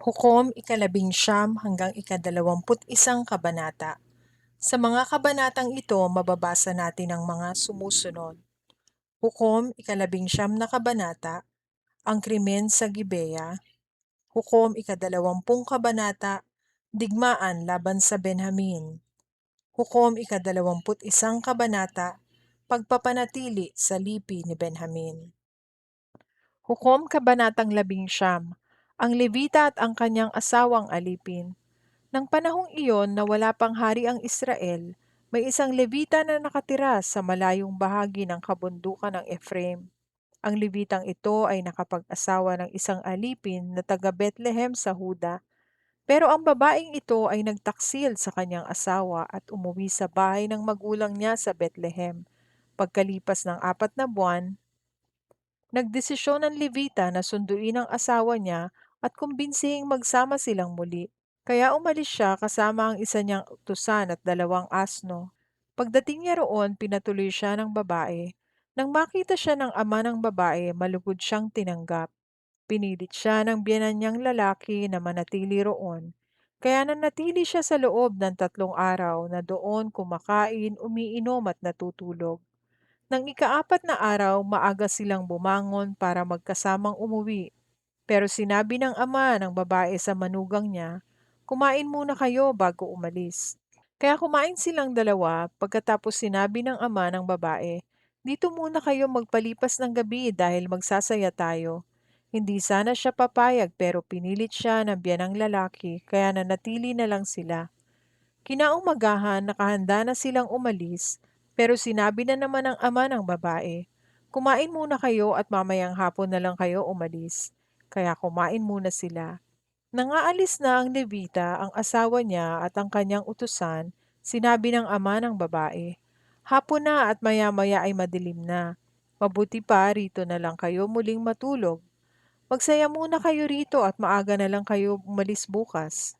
Hukom ikalabing siyam hanggang ikadalawamput isang kabanata. Sa mga kabanatang ito, mababasa natin ang mga sumusunod. Hukom ikalabing siyam na kabanata, ang krimen sa Gibeya. Hukom ikadalawampung kabanata, digmaan laban sa Benjamin. Hukom ikadalawamput isang kabanata, pagpapanatili sa lipi ni Benjamin. Hukom kabanatang labing siyam, ang Levita at ang kanyang asawang alipin. Nang panahong iyon na wala pang hari ang Israel, may isang Levita na nakatira sa malayong bahagi ng kabundukan ng Ephraim. Ang Levitang ito ay nakapag-asawa ng isang alipin na taga Bethlehem sa Huda. Pero ang babaeng ito ay nagtaksil sa kanyang asawa at umuwi sa bahay ng magulang niya sa Bethlehem. Pagkalipas ng apat na buwan, nagdesisyon ng Levita na sunduin ang asawa niya at kumbinsihing magsama silang muli. Kaya umalis siya kasama ang isa niyang utusan at dalawang asno. Pagdating niya roon, pinatuloy siya ng babae. Nang makita siya ng ama ng babae, malugod siyang tinanggap. Pinilit siya ng biyanan niyang lalaki na manatili roon. Kaya nanatili siya sa loob ng tatlong araw na doon kumakain, umiinom at natutulog. Nang ikaapat na araw, maaga silang bumangon para magkasamang umuwi. Pero sinabi ng ama ng babae sa manugang niya, kumain muna kayo bago umalis. Kaya kumain silang dalawa pagkatapos sinabi ng ama ng babae, dito muna kayo magpalipas ng gabi dahil magsasaya tayo. Hindi sana siya papayag pero pinilit siya ng biyanang lalaki kaya nanatili na lang sila. Kinaumagahan nakahanda na silang umalis pero sinabi na naman ng ama ng babae, kumain muna kayo at mamayang hapon na lang kayo umalis. Kaya kumain muna sila. Nangaalis na ang Levita, ang asawa niya at ang kanyang utusan, sinabi ng ama ng babae, Hapon na at maya-maya ay madilim na. Mabuti pa rito na lang kayo muling matulog. Magsaya muna kayo rito at maaga na lang kayo umalis bukas.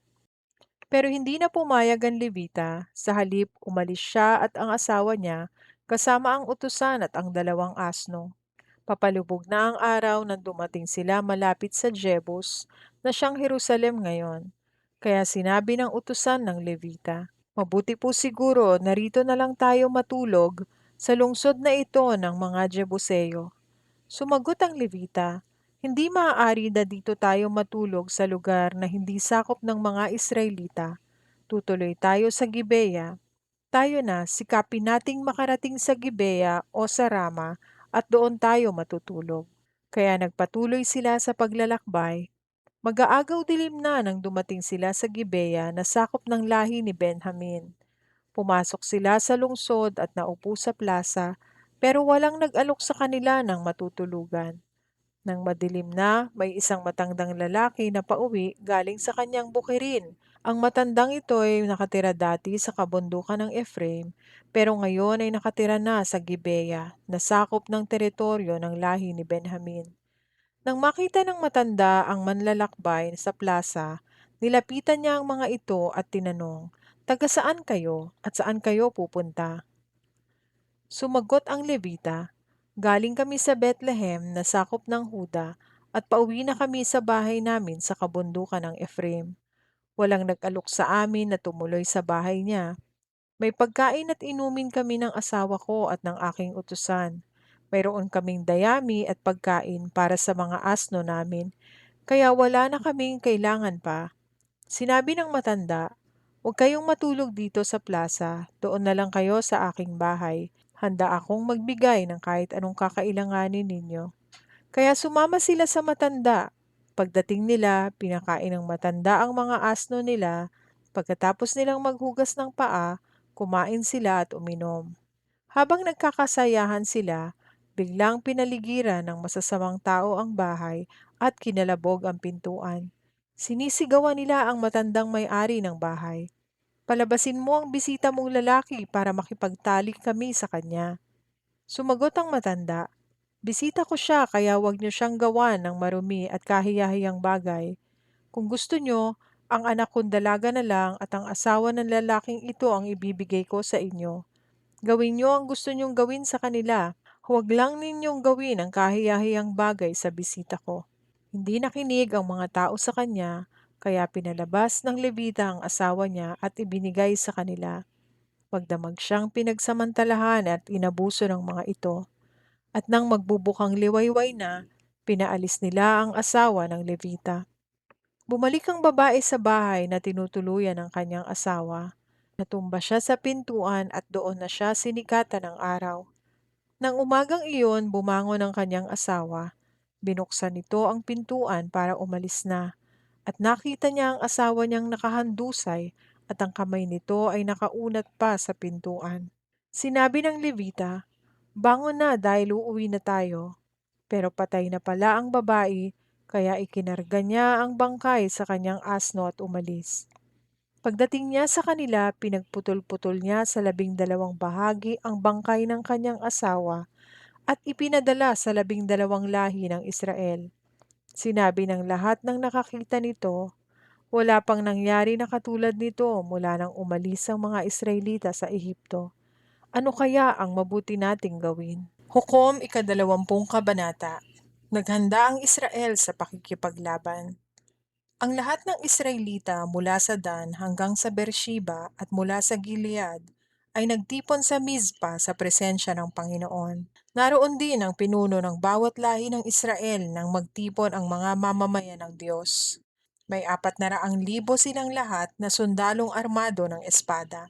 Pero hindi na pumayag ang Levita, sa halip umalis siya at ang asawa niya, kasama ang utusan at ang dalawang asno. Papalubog na ang araw nang dumating sila malapit sa Jebus, na siyang Jerusalem ngayon. Kaya sinabi ng utusan ng Levita, Mabuti po siguro narito na lang tayo matulog sa lungsod na ito ng mga Jebuseo. Sumagot ang Levita, Hindi maaari na dito tayo matulog sa lugar na hindi sakop ng mga Israelita. Tutuloy tayo sa Gibeya. Tayo na, sikapin nating makarating sa Gibeya o sa Rama at doon tayo matutulog. Kaya nagpatuloy sila sa paglalakbay. Mag-aagaw dilim na nang dumating sila sa Gibeya na sakop ng lahi ni Benjamin. Pumasok sila sa lungsod at naupo sa plaza, pero walang nag-alok sa kanila ng matutulugan. Nang madilim na, may isang matandang lalaki na pauwi galing sa kanyang bukirin. Ang matandang ito ay nakatira dati sa kabundukan ng Ephraim, pero ngayon ay nakatira na sa Gibeya, na sakop ng teritoryo ng lahi ni Benjamin. Nang makita ng matanda ang manlalakbay sa plaza, nilapitan niya ang mga ito at tinanong, Taga saan kayo at saan kayo pupunta? Sumagot ang Levita, Galing kami sa Bethlehem na sakop ng Huda at pauwi na kami sa bahay namin sa kabundukan ng Ephraim. Walang nag-alok sa amin na tumuloy sa bahay niya. May pagkain at inumin kami ng asawa ko at ng aking utusan. Mayroon kaming dayami at pagkain para sa mga asno namin, kaya wala na kaming kailangan pa. Sinabi ng matanda, Huwag kayong matulog dito sa plaza, doon na lang kayo sa aking bahay. Handa akong magbigay ng kahit anong kakailanganin ninyo. Kaya sumama sila sa matanda. Pagdating nila, pinakain ng matanda ang mga asno nila. Pagkatapos nilang maghugas ng paa, kumain sila at uminom. Habang nagkakasayahan sila, biglang pinaligiran ng masasamang tao ang bahay at kinalabog ang pintuan. Sinisigawan nila ang matandang may-ari ng bahay. Palabasin mo ang bisita mong lalaki para makipagtalik kami sa kanya. Sumagot ang matanda, Bisita ko siya kaya huwag niyo siyang gawan ng marumi at kahiyahiyang bagay. Kung gusto niyo, ang anak kong dalaga na lang at ang asawa ng lalaking ito ang ibibigay ko sa inyo. Gawin niyo ang gusto niyong gawin sa kanila. Huwag lang ninyong gawin ang kahiyahiyang bagay sa bisita ko. Hindi nakinig ang mga tao sa kanya, kaya pinalabas ng Levita ang asawa niya at ibinigay sa kanila. Magdamag siyang pinagsamantalahan at inabuso ng mga ito. At nang magbubukang liwayway na, pinaalis nila ang asawa ng Levita. Bumalik ang babae sa bahay na tinutuluyan ng kanyang asawa. Natumba siya sa pintuan at doon na siya sinikatan ng araw. Nang umagang iyon, bumangon ang kanyang asawa. Binuksan nito ang pintuan para umalis na. At nakita niya ang asawa niyang nakahandusay at ang kamay nito ay nakaunat pa sa pintuan. Sinabi ng Levita, Bangon na dahil uuwi na tayo. Pero patay na pala ang babae, kaya ikinarga niya ang bangkay sa kanyang asno at umalis. Pagdating niya sa kanila, pinagputol-putol niya sa labing dalawang bahagi ang bangkay ng kanyang asawa at ipinadala sa labing dalawang lahi ng Israel. Sinabi ng lahat ng nakakita nito, wala pang nangyari na katulad nito mula nang umalis ang mga Israelita sa Ehipto. Ano kaya ang mabuti nating gawin? Hukom ikadalawampung kabanata. Naghanda ang Israel sa pakikipaglaban. Ang lahat ng Israelita mula sa Dan hanggang sa Beersheba at mula sa Gilead ay nagtipon sa Mizpa sa presensya ng Panginoon. Naroon din ang pinuno ng bawat lahi ng Israel nang magtipon ang mga mamamayan ng Diyos. May apat na raang libo silang lahat na sundalong armado ng espada.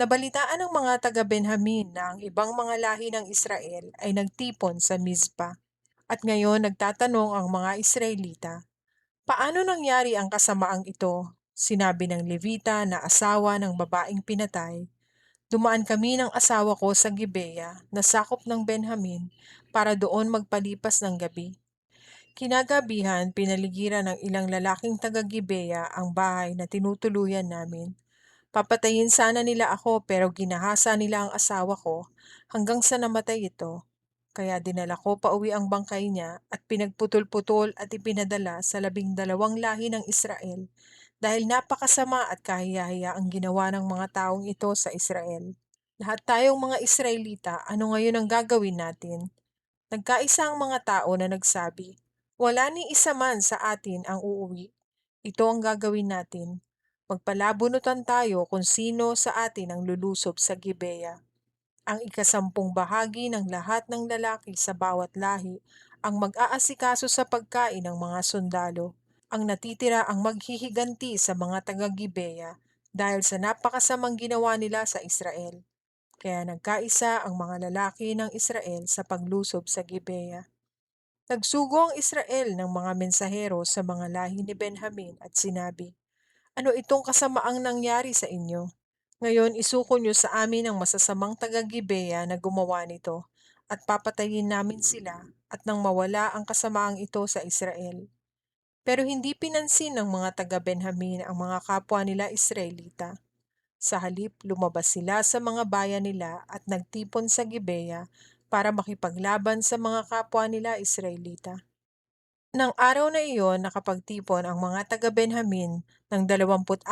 Nabalitaan ng mga taga-Benjamin na ang ibang mga lahi ng Israel ay nagtipon sa Mizpa. At ngayon nagtatanong ang mga Israelita, paano nangyari ang kasamaang ito? Sinabi ng Levita na asawa ng babaeng pinatay, Dumaan kami ng asawa ko sa Gibeya na sakop ng Benjamin para doon magpalipas ng gabi. Kinagabihan, pinaligiran ng ilang lalaking taga-Gibeya ang bahay na tinutuluyan namin. Papatayin sana nila ako pero ginahasa nila ang asawa ko hanggang sa namatay ito. Kaya dinala ko pa uwi ang bangkay niya at pinagputol-putol at ipinadala sa labing dalawang lahi ng Israel dahil napakasama at kahiyahiya ang ginawa ng mga taong ito sa Israel. Lahat tayong mga Israelita, ano ngayon ang gagawin natin? Nagkaisa ang mga tao na nagsabi, wala ni isa man sa atin ang uuwi. Ito ang gagawin natin Magpalabunutan tayo kung sino sa atin ang lulusob sa Gibeya. Ang ikasampung bahagi ng lahat ng lalaki sa bawat lahi ang mag-aasikaso sa pagkain ng mga sundalo. Ang natitira ang maghihiganti sa mga taga-Gibeya dahil sa napakasamang ginawa nila sa Israel. Kaya nagkaisa ang mga lalaki ng Israel sa paglusob sa Gibeya. Nagsugo ang Israel ng mga mensahero sa mga lahi ni Benjamin at sinabi, ano itong kasamaang nangyari sa inyo? Ngayon isuko niyo sa amin ang masasamang taga-Gibeya na gumawa nito, at papatayin namin sila, at nang mawala ang kasamaang ito sa Israel. Pero hindi pinansin ng mga taga-Benjamin ang mga kapwa nila Israelita. Sa halip, lumabas sila sa mga bayan nila at nagtipon sa Gibeya para makipaglaban sa mga kapwa nila Israelita. Nang araw na iyon nakapagtipon ang mga taga-Benjamin ng 26,000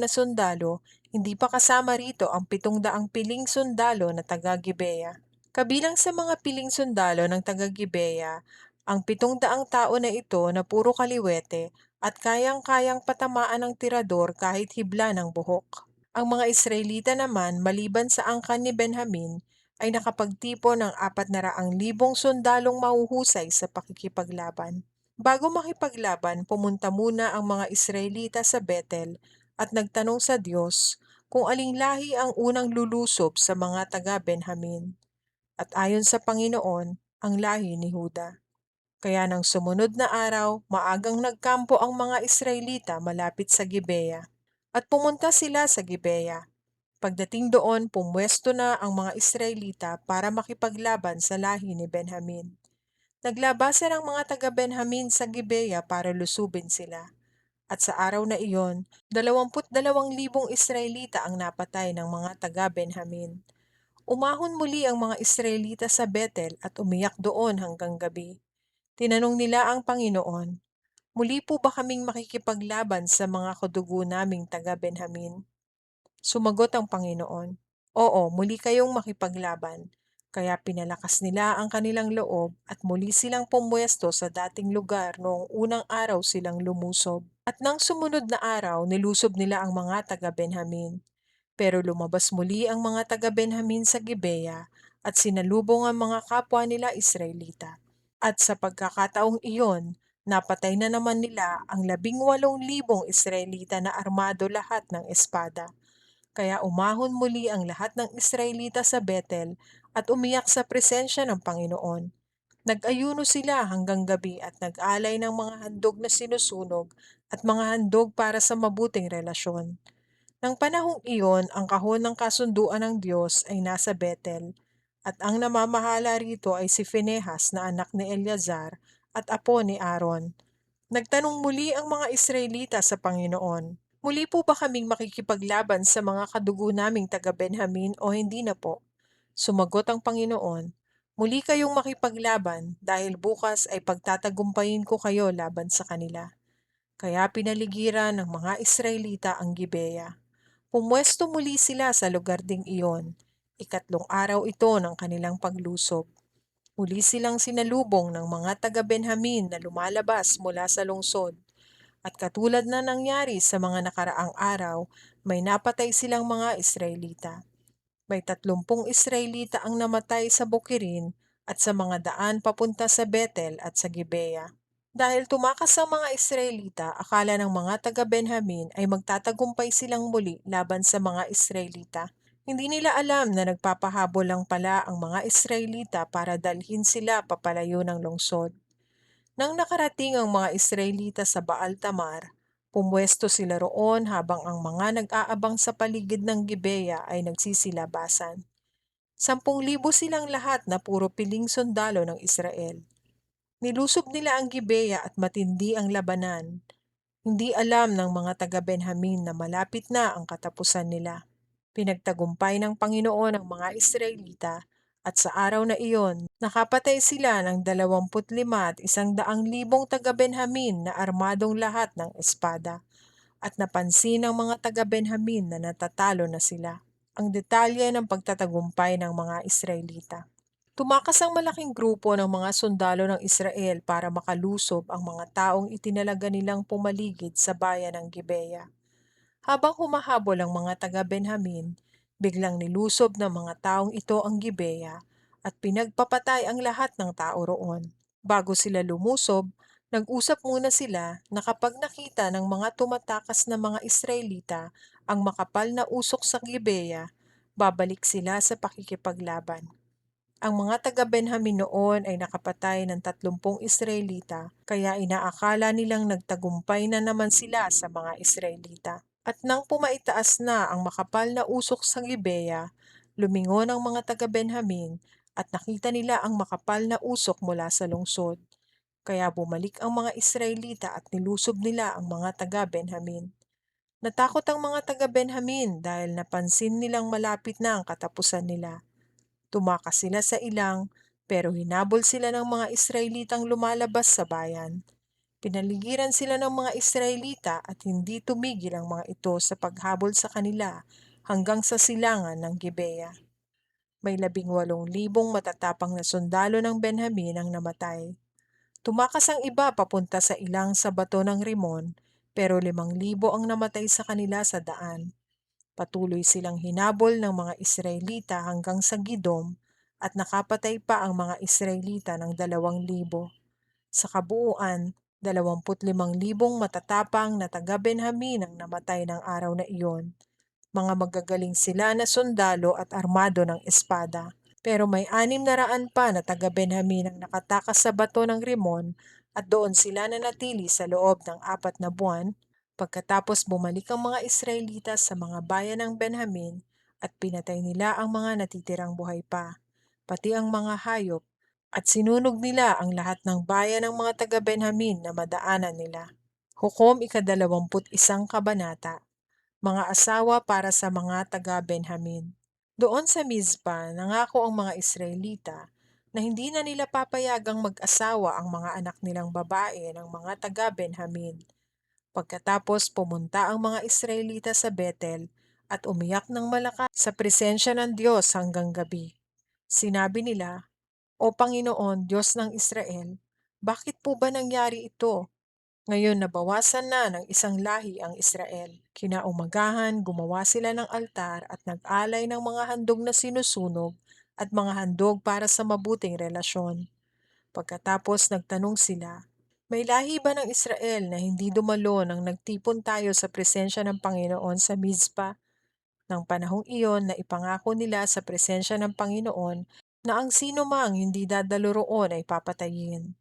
na sundalo, hindi pa kasama rito ang 700 piling sundalo na taga-Gibeya. Kabilang sa mga piling sundalo ng taga-Gibeya, ang 700 tao na ito na puro kaliwete at kayang-kayang patamaan ng tirador kahit hibla ng buhok. Ang mga Israelita naman, maliban sa angkan ni Benjamin, ay nakapagtipon ng apat na raang libong sundalong mahuhusay sa pakikipaglaban. Bago makipaglaban, pumunta muna ang mga Israelita sa Bethel at nagtanong sa Diyos kung aling lahi ang unang lulusob sa mga taga-Benjamin. At ayon sa Panginoon, ang lahi ni Huda. Kaya nang sumunod na araw, maagang nagkampo ang mga Israelita malapit sa Gibeya. At pumunta sila sa Gibeya Pagdating doon, pumwesto na ang mga Israelita para makipaglaban sa lahi ni Benjamin. Naglabasan ang mga taga-Benjamin sa Gibeya para lusubin sila. At sa araw na iyon, 22,000 Israelita ang napatay ng mga taga-Benjamin. Umahon muli ang mga Israelita sa Bethel at umiyak doon hanggang gabi. Tinanong nila ang Panginoon, Muli po ba kaming makikipaglaban sa mga kadugo naming taga-Benjamin? Sumagot ang Panginoon, Oo, muli kayong makipaglaban. Kaya pinalakas nila ang kanilang loob at muli silang pumwesto sa dating lugar noong unang araw silang lumusob. At nang sumunod na araw, nilusob nila ang mga taga-Benjamin. Pero lumabas muli ang mga taga-Benjamin sa Gibeya at sinalubong ang mga kapwa nila Israelita. At sa pagkakataong iyon, napatay na naman nila ang labing walong libong Israelita na armado lahat ng espada. Kaya umahon muli ang lahat ng Israelita sa Bethel at umiyak sa presensya ng Panginoon. Nag-ayuno sila hanggang gabi at nag-alay ng mga handog na sinusunog at mga handog para sa mabuting relasyon. Nang panahong iyon, ang kahon ng kasunduan ng Diyos ay nasa Bethel, at ang namamahala rito ay si Phinehas na anak ni Eleazar at apo ni Aaron. Nagtanong muli ang mga Israelita sa Panginoon, Muli po ba kaming makikipaglaban sa mga kadugo naming taga-Benjamin o hindi na po? Sumagot ang Panginoon, Muli kayong makipaglaban dahil bukas ay pagtatagumpayin ko kayo laban sa kanila. Kaya pinaligiran ng mga Israelita ang Gibeya. Pumwesto muli sila sa lugar ding iyon. Ikatlong araw ito ng kanilang paglusob. Muli silang sinalubong ng mga taga-Benjamin na lumalabas mula sa lungsod. At katulad na nangyari sa mga nakaraang araw, may napatay silang mga Israelita. May tatlumpong Israelita ang namatay sa Bukirin at sa mga daan papunta sa Bethel at sa Gibeya. Dahil tumakas ang mga Israelita, akala ng mga taga-Benjamin ay magtatagumpay silang muli laban sa mga Israelita. Hindi nila alam na nagpapahabol lang pala ang mga Israelita para dalhin sila papalayo ng lungsod. Nang nakarating ang mga Israelita sa Baal Tamar, pumwesto sila roon habang ang mga nag-aabang sa paligid ng Gibeya ay nagsisilabasan. Sampung libo silang lahat na puro piling sundalo ng Israel. Nilusob nila ang Gibeya at matindi ang labanan. Hindi alam ng mga taga-Benjamin na malapit na ang katapusan nila. Pinagtagumpay ng Panginoon ang mga Israelita at sa araw na iyon, nakapatay sila ng 25 at isang daang libong taga-Benjamin na armadong lahat ng espada. At napansin ng mga taga-Benjamin na natatalo na sila. Ang detalye ng pagtatagumpay ng mga Israelita. Tumakas ang malaking grupo ng mga sundalo ng Israel para makalusob ang mga taong itinalaga nilang pumaligid sa bayan ng Gibeya. Habang humahabol ang mga taga-Benjamin, Biglang nilusob ng mga taong ito ang Gibeya at pinagpapatay ang lahat ng tao roon. Bago sila lumusob, nag-usap muna sila na kapag nakita ng mga tumatakas na mga Israelita ang makapal na usok sa Gibeya, babalik sila sa pakikipaglaban. Ang mga taga-Benjamin noon ay nakapatay ng tatlumpong Israelita, kaya inaakala nilang nagtagumpay na naman sila sa mga Israelita. At nang pumaitaas na ang makapal na usok sa Gibeya, lumingon ang mga taga-Benjamin at nakita nila ang makapal na usok mula sa lungsod. Kaya bumalik ang mga Israelita at nilusob nila ang mga taga-Benjamin. Natakot ang mga taga-Benjamin dahil napansin nilang malapit na ang katapusan nila. Tumakas sila sa ilang pero hinabol sila ng mga Israelitang lumalabas sa bayan. Pinaligiran sila ng mga Israelita at hindi tumigil ang mga ito sa paghabol sa kanila hanggang sa silangan ng Gibeya. May labing walong libong matatapang na sundalo ng Benjamin ang namatay. Tumakas ang iba papunta sa ilang sa bato ng Rimon, pero limang libo ang namatay sa kanila sa daan. Patuloy silang hinabol ng mga Israelita hanggang sa Gidom at nakapatay pa ang mga Israelita ng dalawang libo. Sa kabuuan, 25,000 matatapang na taga-Benjamin ang namatay ng araw na iyon. Mga magagaling sila na sundalo at armado ng espada. Pero may anim na raan pa na taga-Benjamin ang nakatakas sa bato ng Rimon at doon sila nanatili sa loob ng apat na buwan. Pagkatapos bumalik ang mga Israelita sa mga bayan ng Benjamin at pinatay nila ang mga natitirang buhay pa, pati ang mga hayop at sinunog nila ang lahat ng bayan ng mga taga-Benjamin na madaanan nila. Hukom ikadalawamput isang kabanata, mga asawa para sa mga taga-Benjamin. Doon sa Mizpa, nangako ang mga Israelita na hindi na nila papayagang mag-asawa ang mga anak nilang babae ng mga taga-Benjamin. Pagkatapos pumunta ang mga Israelita sa Bethel at umiyak ng malakas sa presensya ng Diyos hanggang gabi. Sinabi nila, o Panginoon, Diyos ng Israel, bakit po ba nangyari ito? Ngayon nabawasan na ng isang lahi ang Israel. Kinaumagahan, gumawa sila ng altar at nag-alay ng mga handog na sinusunog at mga handog para sa mabuting relasyon. Pagkatapos nagtanong sila, May lahi ba ng Israel na hindi dumalo nang nagtipon tayo sa presensya ng Panginoon sa Mizpa? Nang panahong iyon na ipangako nila sa presensya ng Panginoon na ang sino mang hindi dadalo roon ay papatayin.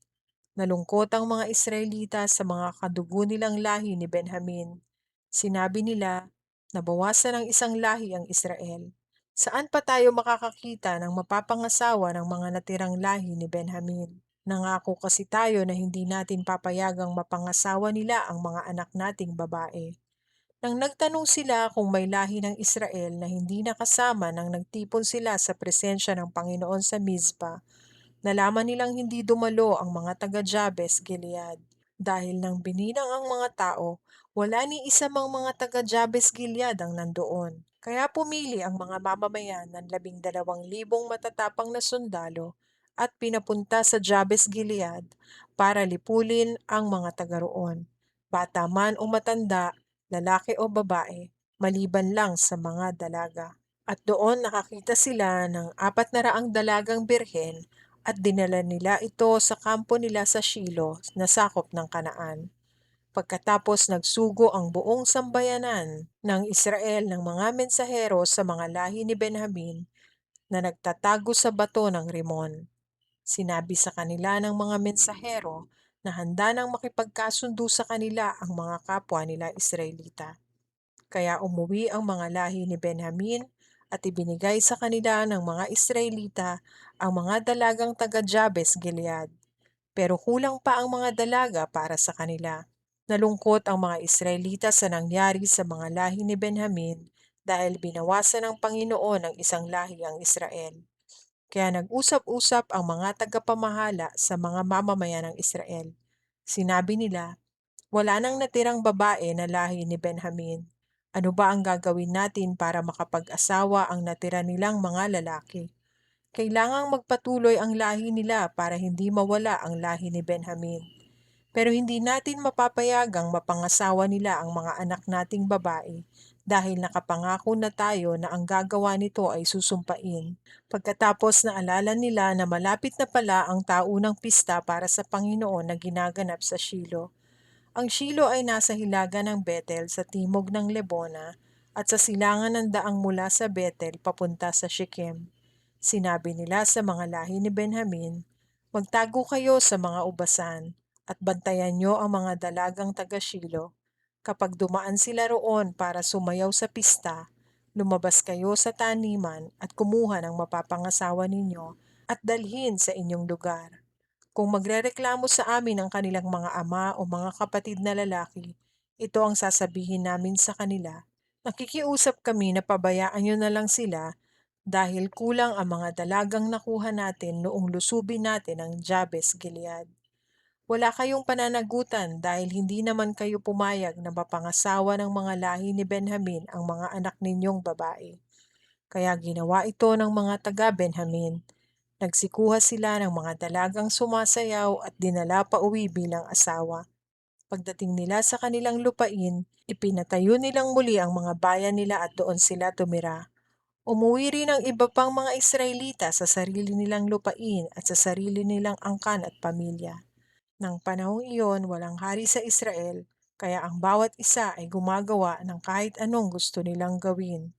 Nalungkot ang mga Israelita sa mga kadugo nilang lahi ni Benjamin. Sinabi nila, nabawasan ng isang lahi ang Israel. Saan pa tayo makakakita ng mapapangasawa ng mga natirang lahi ni Benjamin? Nangako kasi tayo na hindi natin papayagang mapangasawa nila ang mga anak nating babae. Nang nagtanong sila kung may lahi ng Israel na hindi nakasama nang nagtipon sila sa presensya ng Panginoon sa Mizpa, nalaman nilang hindi dumalo ang mga taga Jabes Gilead. Dahil nang bininang ang mga tao, wala ni isa mang mga taga Jabes Gilead ang nandoon. Kaya pumili ang mga mamamayan ng labing dalawang libong matatapang na sundalo at pinapunta sa Jabes Gilead para lipulin ang mga taga roon. Bata man o matanda, lalaki o babae, maliban lang sa mga dalaga. At doon nakakita sila ng apat na raang dalagang birhen at dinala nila ito sa kampo nila sa Shilo na sakop ng Kanaan. Pagkatapos nagsugo ang buong sambayanan ng Israel ng mga mensahero sa mga lahi ni Benjamin na nagtatago sa bato ng Rimon. Sinabi sa kanila ng mga mensahero na handa nang makipagkasundo sa kanila ang mga kapwa nila Israelita. Kaya umuwi ang mga lahi ni Benjamin at ibinigay sa kanila ng mga Israelita ang mga dalagang taga Jabes Gilead. Pero kulang pa ang mga dalaga para sa kanila. Nalungkot ang mga Israelita sa nangyari sa mga lahi ni Benjamin dahil binawasan ng Panginoon ng isang lahi ang Israel. Kaya nag-usap-usap ang mga tagapamahala sa mga mamamayan ng Israel. Sinabi nila, wala nang natirang babae na lahi ni Benjamin. Ano ba ang gagawin natin para makapag-asawa ang natira nilang mga lalaki? Kailangang magpatuloy ang lahi nila para hindi mawala ang lahi ni Benjamin. Pero hindi natin mapapayagang mapangasawa nila ang mga anak nating babae dahil nakapangako na tayo na ang gagawa nito ay susumpain. Pagkatapos na alala nila na malapit na pala ang taunang pista para sa Panginoon na ginaganap sa Shilo. Ang Shilo ay nasa hilaga ng Bethel sa timog ng Lebona at sa silangan ng daang mula sa Bethel papunta sa Shechem. Sinabi nila sa mga lahi ni Benjamin, Magtago kayo sa mga ubasan at bantayan nyo ang mga dalagang taga Shilo Kapag dumaan sila roon para sumayaw sa pista, lumabas kayo sa taniman at kumuha ng mapapangasawa ninyo at dalhin sa inyong lugar. Kung magrereklamo sa amin ang kanilang mga ama o mga kapatid na lalaki, ito ang sasabihin namin sa kanila. Nakikiusap kami na pabayaan nyo na lang sila dahil kulang ang mga dalagang nakuha natin noong lusubin natin ang Jabes Gilead. Wala kayong pananagutan dahil hindi naman kayo pumayag na mapangasawa ng mga lahi ni Benjamin ang mga anak ninyong babae. Kaya ginawa ito ng mga taga-Benjamin. Nagsikuha sila ng mga dalagang sumasayaw at dinala pa uwi bilang asawa. Pagdating nila sa kanilang lupain, ipinatayo nilang muli ang mga bayan nila at doon sila tumira. Umuwi rin ang iba pang mga Israelita sa sarili nilang lupain at sa sarili nilang angkan at pamilya. Nang panahong iyon, walang hari sa Israel, kaya ang bawat isa ay gumagawa ng kahit anong gusto nilang gawin.